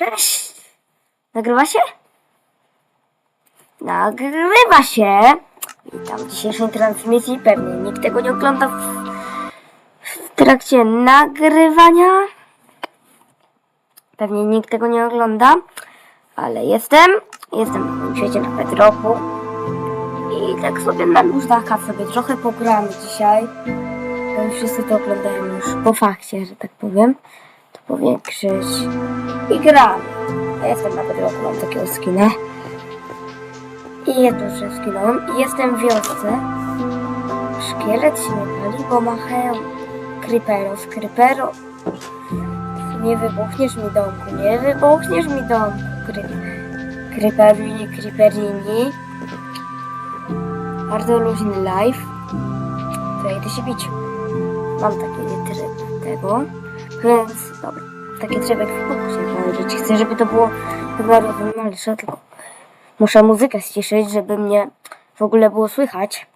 Cześć! Nagrywa się? Nagrywa się! Witam w dzisiejszej transmisji. Pewnie nikt tego nie ogląda w, w trakcie nagrywania. Pewnie nikt tego nie ogląda, ale jestem. Jestem w świecie na Bedrocku. I tak sobie na luźdaka sobie trochę pogramy dzisiaj. Wszyscy to oglądają już po fakcie, że tak powiem. Powiększyć. I gramy. Ja jestem na Bedrocku, mam takiego skina. I jedno że skinąłem. I jestem w wiosce. Szkielet się nie pali, bo ma hełm. Creepero. Nie wybuchniesz mi domku, nie wybuchniesz mi domku. Kry... Creeperini, Creeperini. Bardzo luźny live. Ja idę się bić. Mam taki tryb tego. Więc. Taki jak w się położyć. Chcę, żeby to było chyba tylko muszę muzykę ściszyć, żeby mnie w ogóle było słychać.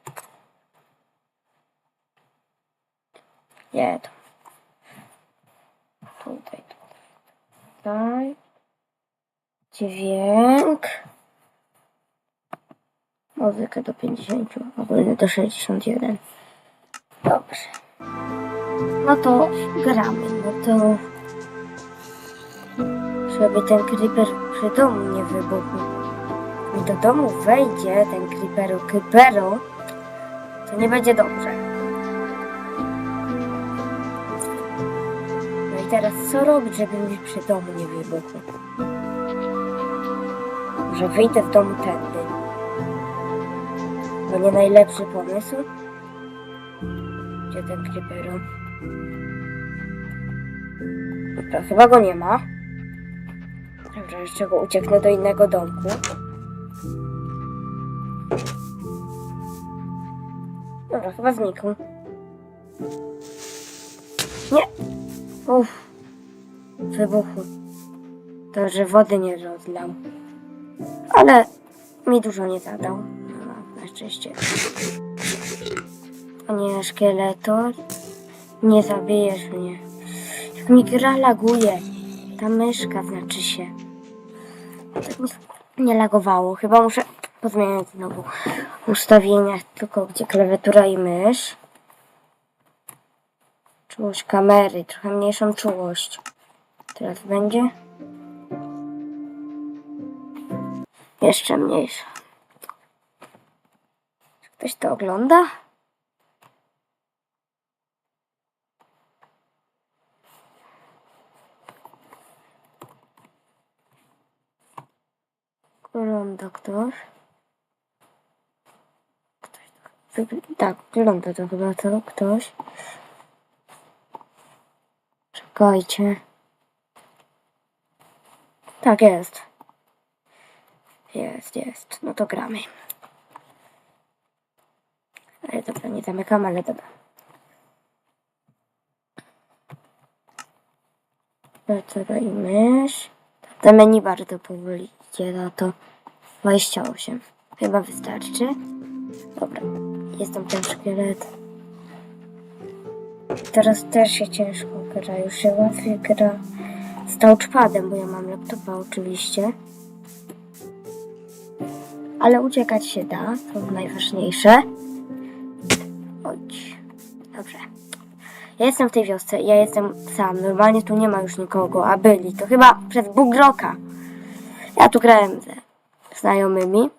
Nie, to. Tutaj, tutaj. Dźwięk. Muzykę do 50, ogólnie do 61. Dobrze. No to gramy. No to. Żeby ten creeper przy domu nie wybuchł. I do domu wejdzie ten creeperu creeperu, to nie będzie dobrze. No i teraz co robić, żeby mi przy domu nie wybuchł? Może wyjdę w domu tędy. To nie najlepszy pomysł. Gdzie ten creeperu? Dobra, chyba go nie ma. Dobrze, jeszcze go ucieknę do innego domku. Dobra, chyba znikł. Nie! Uff. Wybuchł. To, że wody nie rozlał. Ale mi dużo nie zadał. No, na szczęście. O nie, szkieletor. Nie zabijesz mnie. Jak mi gra laguje. Ta myszka znaczy się. Nie lagowało. Chyba muszę pozmieniać znowu w ustawieniach, tylko gdzie klawiatura i mysz. Czułość kamery, trochę mniejszą czułość. Teraz będzie. Jeszcze mniejsza. Czy ktoś to ogląda? Ogląda ktoś. Ktoś to- Tak, ogląda to chyba to ktoś. Czekajcie. Tak jest. Jest, jest. No to gramy. Ale dobra, nie zamykam, ale dobra. Mysz. To menu bardzo powoli idzie na to 28. Chyba wystarczy. Dobra, jestem ten szkielet. Teraz też się ciężko gra, już się łatwiej gra z touchpadem, bo ja mam laptopa oczywiście. Ale uciekać się da, to najważniejsze. Chodź. Dobrze. Ja jestem w tej wiosce, ja jestem sam. Normalnie tu nie ma już nikogo, a byli. To chyba przez Bóg Roka. Ja tu grałem ze znajomymi.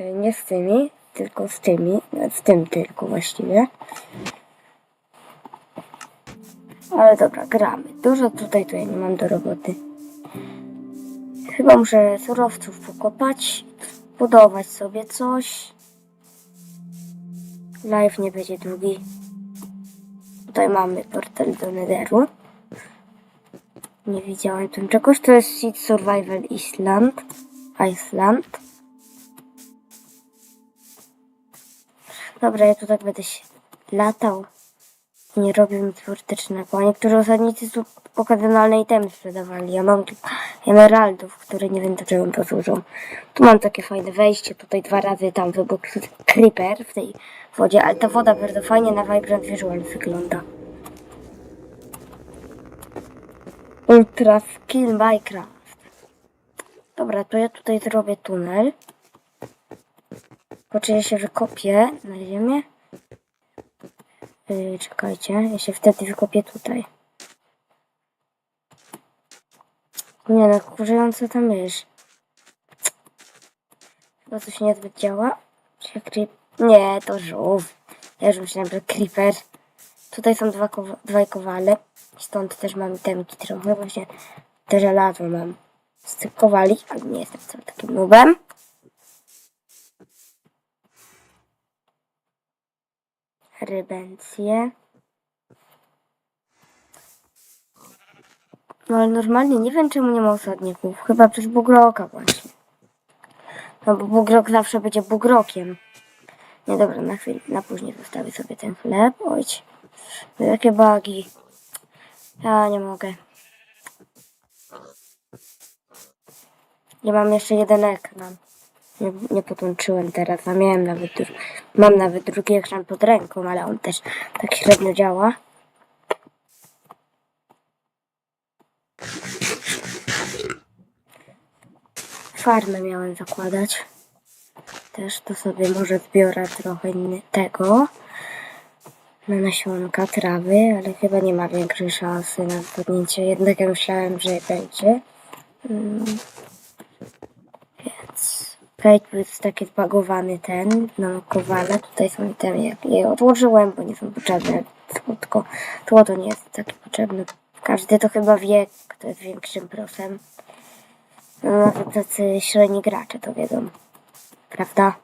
E, Nie z tymi, tylko z tymi. No, Z tym tylko właściwie. Ale dobra, gramy. Dużo tutaj ja nie mam do roboty. Chyba muszę surowców pokopać, budować sobie coś. Live nie będzie długi. Tutaj mamy portal do Netheru. Nie widziałem tam czegoś. To jest Seed Survival Island. Iceland. Dobra, ja tu tak będę się latał. Nie robił nic portycznego. A niektórzy osadnicy tu okazjonalne itemy sprzedawali. Ja mam tu emeraldów, które nie wiem do czego posłużą. Tu mam takie fajne wejście. Tutaj dwa razy tam wybuchł creeper w tej wodzie. Ale ta woda bardzo fajnie na Vibrant Visual wygląda. Ultra skill Minecraft. Dobra, to ja tutaj zrobię tunel. Po czym ja się wykopię na ziemię. Yy, czekajcie, ja się wtedy wykopię tutaj. Nie no, kurzająca ta mysz. Chyba coś niezbyt działa. Nie, to żółw. Ja już myślałem, że creeper. Tutaj są dwa, dwaj kowale. Stąd też mam temki trochę. Właśnie te żelazo mam z tych kowali, ale nie jestem wcale takim nubem. Rybencje. No ale normalnie nie wiem czemu nie ma osadników. Chyba przez bugroka właśnie. No bo bugrok zawsze będzie bugrokiem. Nie dobra, na chwilę, na później zostawię sobie ten chleb. Ojć. No, Jakie bagi. Ja nie mogę. Ja mam jeszcze jeden ekran. Nie, nie podłączyłem teraz, a miałem nawet, mam nawet drugi ekran pod ręką, ale on też tak średnio działa. Farmę miałem zakładać. Też to sobie może zbiorę trochę tego na nasionka trawy, ale chyba nie ma większej szansy na zgodnięcie. Jednak ja myślałem, że będzie. Mm. Więc tu jest taki zbagowany ten, no kowale. Tutaj są itemy, jak je odłożyłem, bo nie są potrzebne. Słodko. Złoto nie jest takie potrzebne. Każdy to chyba wie, kto jest większym prosem. No, nawet tacy średni gracze to wiedzą. Prawda?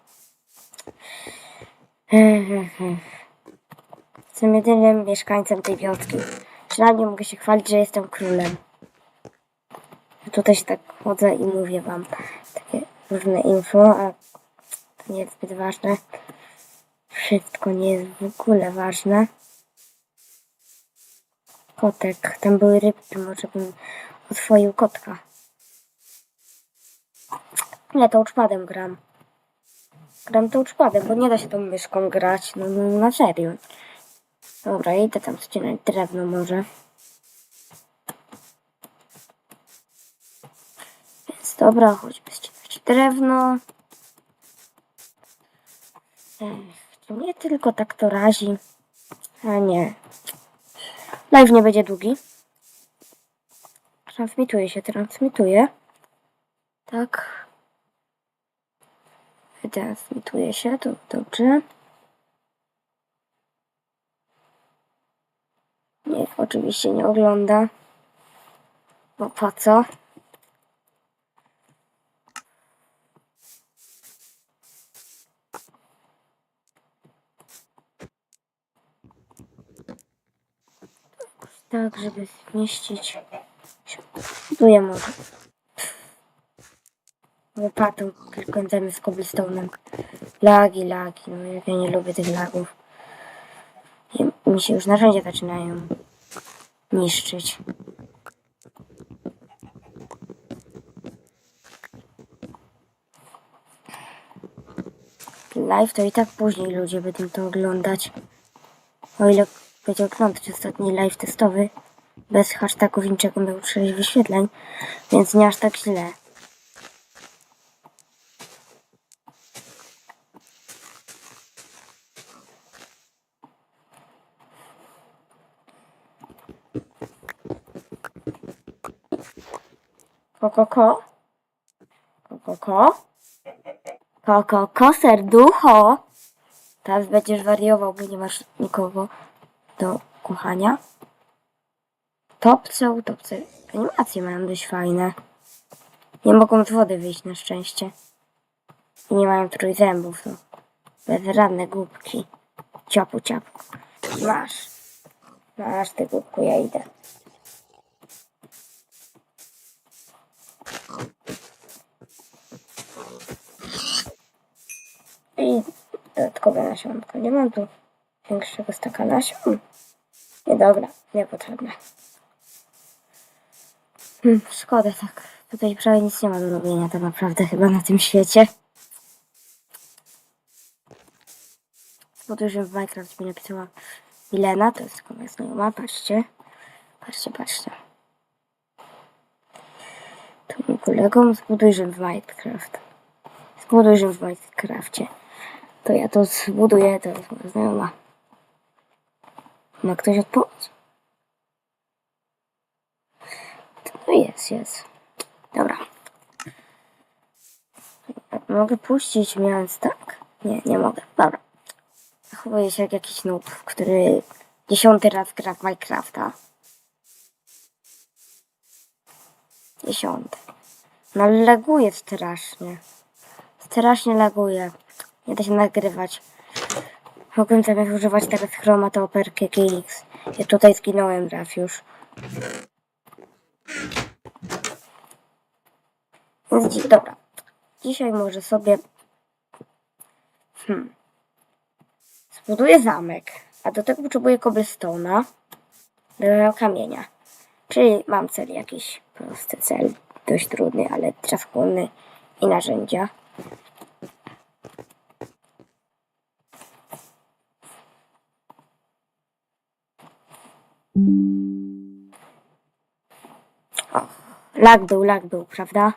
Jestem jedynym mieszkańcem tej wioski. Przynajmniej mogę się chwalić, że jestem królem. Ja tutaj się tak chodzę i mówię wam takie różne info, a to nie jest zbyt ważne. Wszystko nie jest w ogóle ważne. Kotek, tam były rybki, może bym otwoił kotka. Nie, touchpadem gram. Gram touchpadem, bo nie da się tą myszką grać, no, no na serio. Dobra, idę tam ścinać drewno może. Więc dobra, chodźmy ścinać drewno. Ech, to nie tylko tak to razi. A nie. Live nie będzie długi. Transmituje się, transmituje. Tak. Transmituje się, to dobrze. Nie, oczywiście nie ogląda. Bo po co? Tak, żeby zmieścić. Buduję może. Łopatą końcem z cobblestone'em. Lagi, lagi. No jak ja nie lubię tych lagów. I mi się już narzędzia zaczynają niszczyć. Live to i tak później ludzie będą to oglądać. O ile będzie oglądać ostatni live testowy. Bez hashtagów niczego miał 6 wyświetleń, więc nie aż tak źle. Ko, ko, ko. Ko, ko, ko. Ko, ko, ko, serducho. Teraz będziesz wariował, bo nie masz nikogo do kochania. Topce, topce. Animacje mają dość fajne. Nie mogą z wody wyjść na szczęście. I nie mają trójzębów, to bezradne głupki. Ciapu, ciapu. Masz. Masz ty głupku, ja idę. I dodatkowe nasionko. Nie mam tu większego staka nasion. Nie dobra, niepotrzebne. Hmm, szkoda tak. Tutaj prawie nic nie ma do robienia tak naprawdę chyba na tym świecie. To już w Minecraft mi napisała Milena, to jest moja znajoma, patrzcie. Patrzcie, patrzcie. Tym kolegom zbuduj Rzym w Minecraft. Rzym w Minecrafcie. To ja to zbuduję, to jest moja znajoma. Ma ktoś odpowiedź? No jest, jest. Dobra. Mogę puścić miast, tak? Nie, nie mogę. Dobra. Zachowuję się jak jakiś noob, który dziesiąty raz gra w Minecrafta. Dziesiąty. No laguje strasznie. Strasznie laguje. Nie da się nagrywać. Mogłem zamiast używać teraz chromata operki GX. Ja tutaj zginąłem raz już. Dobra. Dzisiaj może sobie... Hmm. Zbuduję zamek. A do tego potrzebuję cobblestone'a. Do kamienia. Czyli mam cel jakiś prosty cel. Dość trudny, ale czasochłonny i narzędzia. Lag był, lag był, prawda?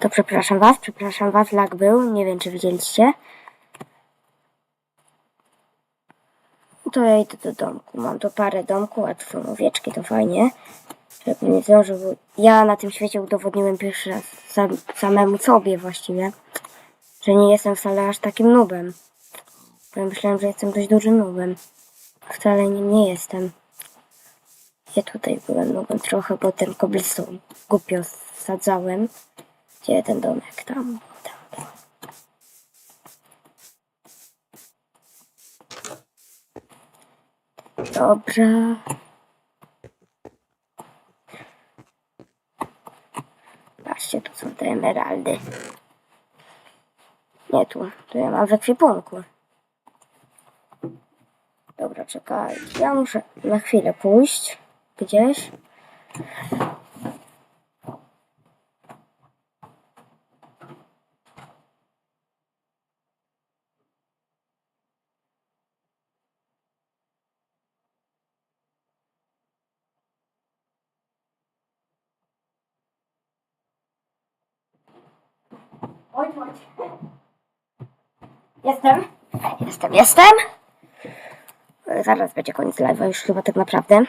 To przepraszam was, przepraszam was, lag był. Nie wiem, czy widzieliście. To ja idę do domku. Mam tu parę domków, a tu są owieczki, to fajnie. Żeby nie zdążył. Ja na tym świecie udowodniłem pierwszy raz sam, samemu sobie właściwie, że nie jestem wcale aż takim nubem. Bo ja myślałem, że jestem dość dużym nubem. Wcale nim nie jestem. Ja tutaj byłem nubem trochę, bo ten cobblestone głupio sadzałem. Gdzie ten domek? Tam, tam. Dobra. Patrzcie, tu są te emeraldy. Nie tu, tu ja mam w ekwipunku. Dobra, czekajcie. Ja muszę na chwilę pójść gdzieś. Jestem. Jestem, jestem. Zaraz będzie koniec live'a już chyba tak naprawdę.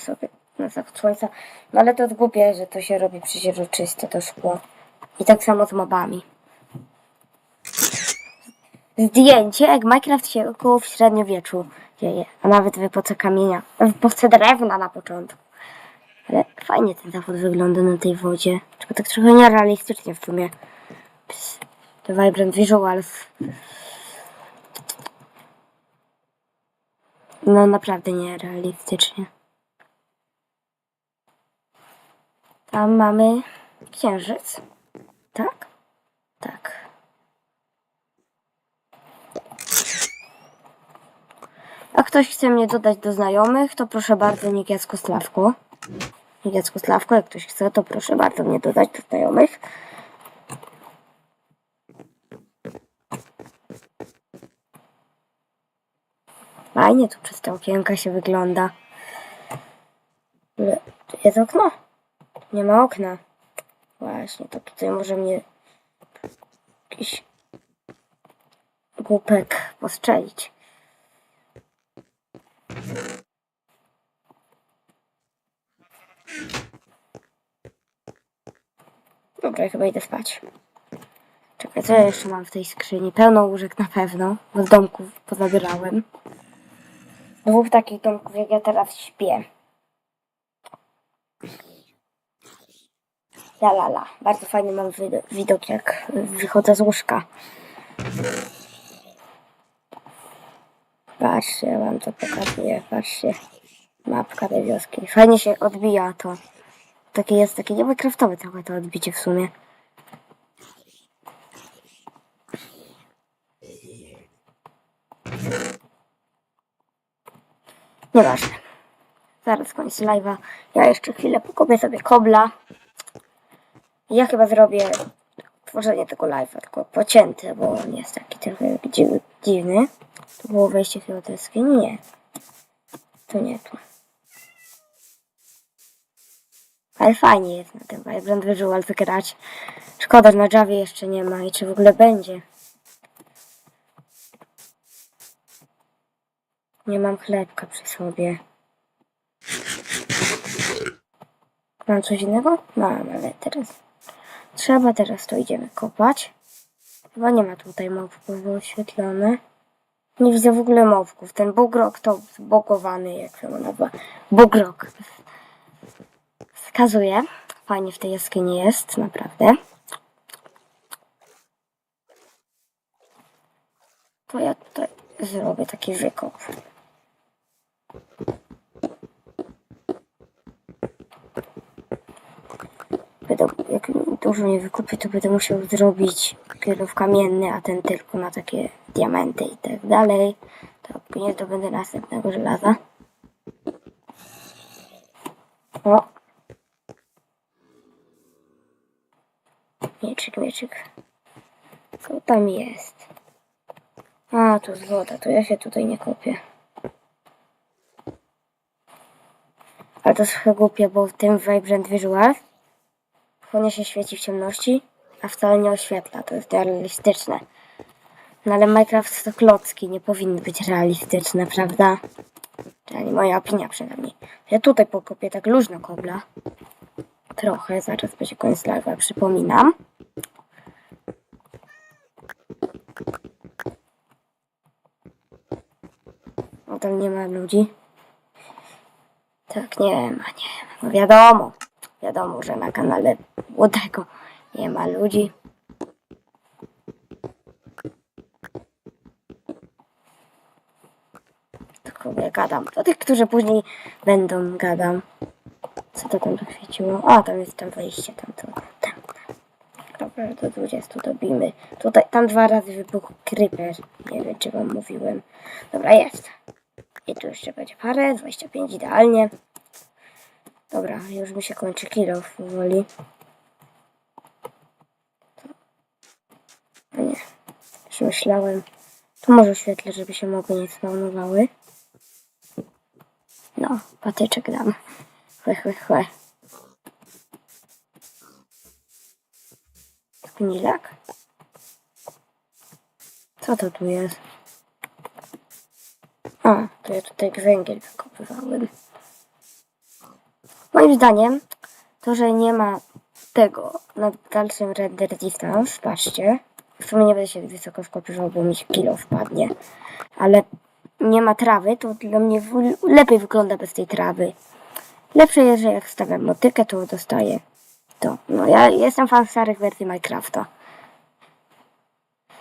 Sobie na zachód słońca. No ale to jest głupie, że to się robi przeźroczyste to szkło. I tak samo z mobami. Zdjęcie, jak Minecraft się około w średniowieczu dzieje. A nawet w epoce kamienia. W epoce drewna na początku. Ale fajnie ten zachód wygląda na tej wodzie. Tylko tak trochę nierealistycznie w sumie. Ps, To Vibrant Visuals. No naprawdę nierealistycznie. Tam mamy księżyc. Tak? Tak. A ktoś chce mnie dodać do znajomych, to proszę bardzo, Nikiacko Sławko. Nikiacko Sławko, jak ktoś chce, to proszę bardzo mnie dodać do znajomych. Fajnie tu przez te okienka się wygląda. Jest okno? Nie ma okna. Właśnie, to tutaj może mnie jakiś głupek postrzelić. Dobra, chyba idę spać. Czekaj, co ja jeszcze mam w tej skrzyni? Pełno łóżek na pewno, bo z domków pozabierałem. Dwóch takich domków, jak ja teraz śpię. La la la. Bardzo fajny mam wid- widok, jak wychodzę z łóżka. Patrzcie, ja wam to pokazuję, patrzcie. Mapka tej wioski. Fajnie się odbija to. Takie jest, takie niby kraftowe całe to odbicie w sumie. Nieważne. Zaraz koniec live'a. Ja jeszcze chwilę pokopię sobie kobla. Ja chyba zrobię tworzenie tego live'a, tylko pocięte, bo on jest taki trochę dziw- dziwny. To było wejście chyba do? Nie. To nie tu. Ale fajnie jest na tym Vibrant Visual grać. Szkoda, że na Javie jeszcze nie ma i czy w ogóle będzie. Nie mam chlebka przy sobie. Mam coś innego? Mam, ale teraz... Trzeba, teraz to idziemy kopać. Chyba nie ma tutaj małpków oświetlone. Nie widzę w ogóle małpków. Ten bugrok to zbogowany, jak się nazywa. Bugrok. Wskazuje. Fajnie w tej jaskini jest, naprawdę. To ja tutaj zrobię taki wykop. Będę, jak dużo nie wykupię, to będę musiał zrobić kilów kamienny, a ten tylko na takie diamenty i tak dalej. To później to będę następnego żelaza. O! Mieczyk, mieczyk. Co tam jest? A, tu woda, to ja się tutaj nie kopię. Ale to trochę głupie, bo w tym Vibrant Visual Chłonie się świeci w ciemności, a wcale nie oświetla. To jest realistyczne. No ale Minecraft to klocki, nie powinny być realistyczne, prawda? Czyli moja opinia przynajmniej. Ja tutaj pokopię tak luźno kobla. Trochę, zaraz będzie koniec live'a, przypominam. O, tam nie ma ludzi. Tak, nie ma, nie ma. No wiadomo, wiadomo, że na kanale Łodego nie ma ludzi. Tylko ja gadam. Do tych, którzy później będą, gadam. Co to tam zaświeciło? A, tam jest tam wejście, tam to. Tam. Dobra, do 20 dobimy. Tutaj, tam dwa razy wybuchł creeper. Nie wiem, czy wam mówiłem. Dobra, jest. I tu jeszcze będzie parę, 25 idealnie. Dobra, już mi się kończy kilo powoli. A nie, już myślałem. Tu może oświetlę, żeby się mogły nie spawnowały. No, patyczek dam. Chłe, chłe, chłe. Gnilak? Co to tu jest? A, to ja tutaj węgiel wykopywałem. Moim zdaniem, to, że nie ma tego na dalszym render distance, patrzcie, w sumie nie będę się wysoko wkopywał, bo mi się kilo wpadnie, ale nie ma trawy, to dla mnie lepiej wygląda bez tej trawy. Lepsze jest, że jak stawiam motykę, to dostaję to. No ja jestem fan starych wersji Minecrafta.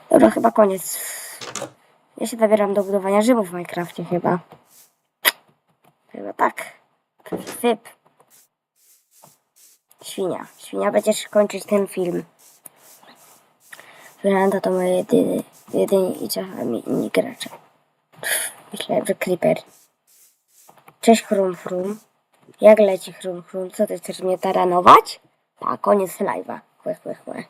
Dobra, chyba koniec. Ja się zabieram do budowania Rzymu w Minecrafcie chyba. Chyba tak. Wyp. Świnia. Świnia będziesz kończyć ten film. Wyranda to moje jedyny, jedyni i czasami inni gracze. Myślałem, że Creeper. Cześć Chrum Chrum. Jak leci Chrum Chrum? Co ty chcesz mnie taranować? Tak, koniec live'a. Chłe, chłe, chłe.